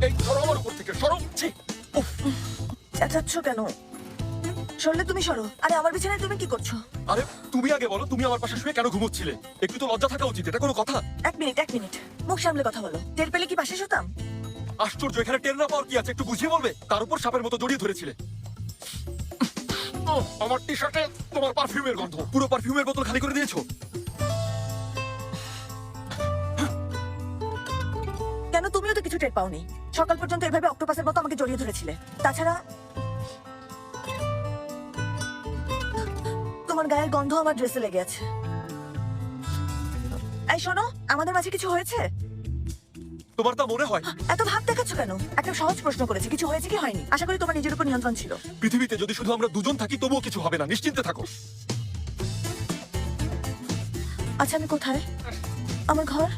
সরো। ছি। উফ। চেঁচাচ্ছ কেন? সরলে তুমি সরো। আরে আমার বিছানায় তুমি কি করছ? আরে তুমি আগে বলো তুমি আমার পাশে শুয়ে কেন ঘুমোচ্ছিলে? একটু তো লজ্জা থাকা উচিত এটা কোনো কথা? এক মিনিট এক মিনিট। মুখ সামলে কথা বলো। টের পেলে কি পাশে শুতাম? আশ্চর্য এখানে টের না পাওয়ার কি আছে? একটু বুঝিয়ে বলবে? তার উপর সাপের মতো জড়িয়ে ধরেছিলে। আমার টি শার্টে তোমার পারফিউমের গন্ধ। পুরো পারফিউমের বোতল খালি করে দিয়েছ? কেন তুমিও তো কিছু টের পাওনি? সকাল পর্যন্ত এভাবে অক্টোপাসের মতো আমাকে জড়িয়ে ধরেছিলে। তাছাড়া তোমার গায়ের গন্ধ আমার ড্রেসে লেগে আছে। এই শোনো আমাদের মাঝে কিছু হয়েছে? তোমার তা মনে হয়? এত ভাব দেখাচ্ছ কেন? একটা সহজ প্রশ্ন করেছি কিছু হয়েছে কি হয়নি? আশা করি তোমার নিজের উপর নিয়ন্ত্রণ ছিল। পৃথিবীতে যদি শুধু আমরা দুজন থাকি তবুও কিছু হবে না নিশ্চিন্তে থাকো। আচ্ছা আমি কোথায়? আমার ঘর?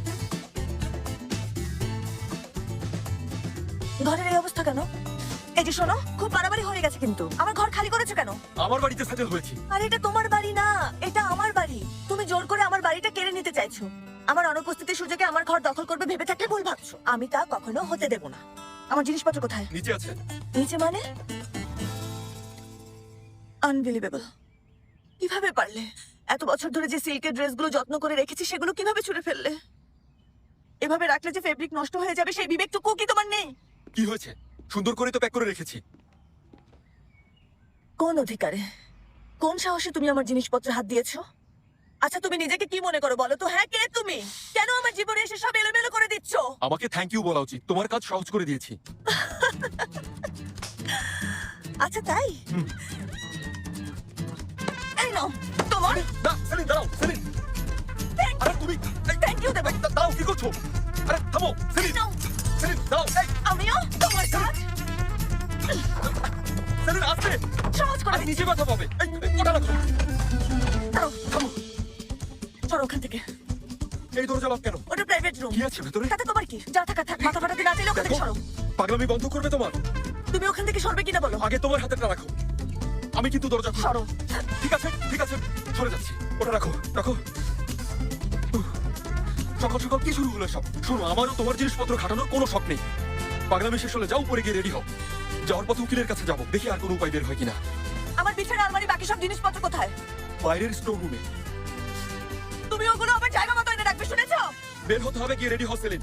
ঘরের এই অবস্থা কেন? এই যে শোনো খুব বাড়াবাড়ি হয়ে গেছে কিন্তু। আমার ঘর খালি করেছ কেন? আমার বাড়িতে সেটেল হয়েছি। আর এটা তোমার বাড়ি না এটা আমার বাড়ি। তুমি জোর করে আমার বাড়িটা কেড়ে নিতে চাইছো। আমার অনুপস্থিতির সুযোগে আমার ঘর দখল করবে ভেবে থাকলে ভুল ভাবছ। আমি তা কখনো হতে দেব না। আমার জিনিসপত্র কোথায়? নিচে আছে। নিচে মানে? আনবিলিভেবল কীভাবে পারলে? এত বছর ধরে যে সিল্কের ড্রেসগুলো যত্ন করে রেখেছি সেগুলো কীভাবে ছুঁড়ে ফেললে? এভাবে রাখলে যে ফেব্রিক নষ্ট হয়ে যাবে সেই বিবেকটুকু কি তোমার নেই? কি হয়েছে? সুন্দর করে তো প্যাক করে রেখেছি। কোন অধিকারে? কোন সাহসে তুমি আমার জিনিসপত্র হাত দিয়েছ? আচ্ছা তুমি নিজেকে কি মনে করো বলো তো? হ্যাঁ কে তুমি? কেন আমার জীবনে এসে সব এলোমেলো করে দিচ্ছ? আমাকে থ্যাংক ইউ বলা উচিত। তোমার কাজ সহজ করে দিয়েছি। আচ্ছা তাই। এই নাও তোমার। না সেলিন দাঁড়াও সেলিন। আরে তুমি নিচে ব্যথা পাবে ওটা রাখো। থামো। সরো ওখান থেকে। এই দরজা লক কেন? ওটা প্রাইভেট রুম কি আছে ভেতরে? তাতে তোমার কি? যা থাকা থাক মাথা ফাটাতে না চাইলে ওখান থেকে সরো। পাগলামি বন্ধ করবে তোমার? তুমি ওখান থেকে সরবে কিনা বলো? আগে তোমার হাতেটা রাখো। আমি কিন্তু দরজা সরো। ঠিক আছে ঠিক আছে সরে যাচ্ছি। ওটা রাখো রাখো। সকাল সকাল কি শুরু হলো সব? শোনো আমারও তোমার জিনিসপত্র খাটানোর কোনো শখ নেই। পাগলামি শেষ হলে যাও পরে গিয়ে রেডি হও। যাওয়ার পথে উকিলের কাছে যাব। দেখি আর কোনো উপায় বের হয় কিনা। আমার বিছানা আলমারি বাকি সব জিনিসপত্র কোথায়? বাইরের স্টোর রুমে তুমি ওগুলো আমার জায়গা মতো এনে রাখবে শুনেছো? বের হতে হবে কি রেডি হও সেলিন।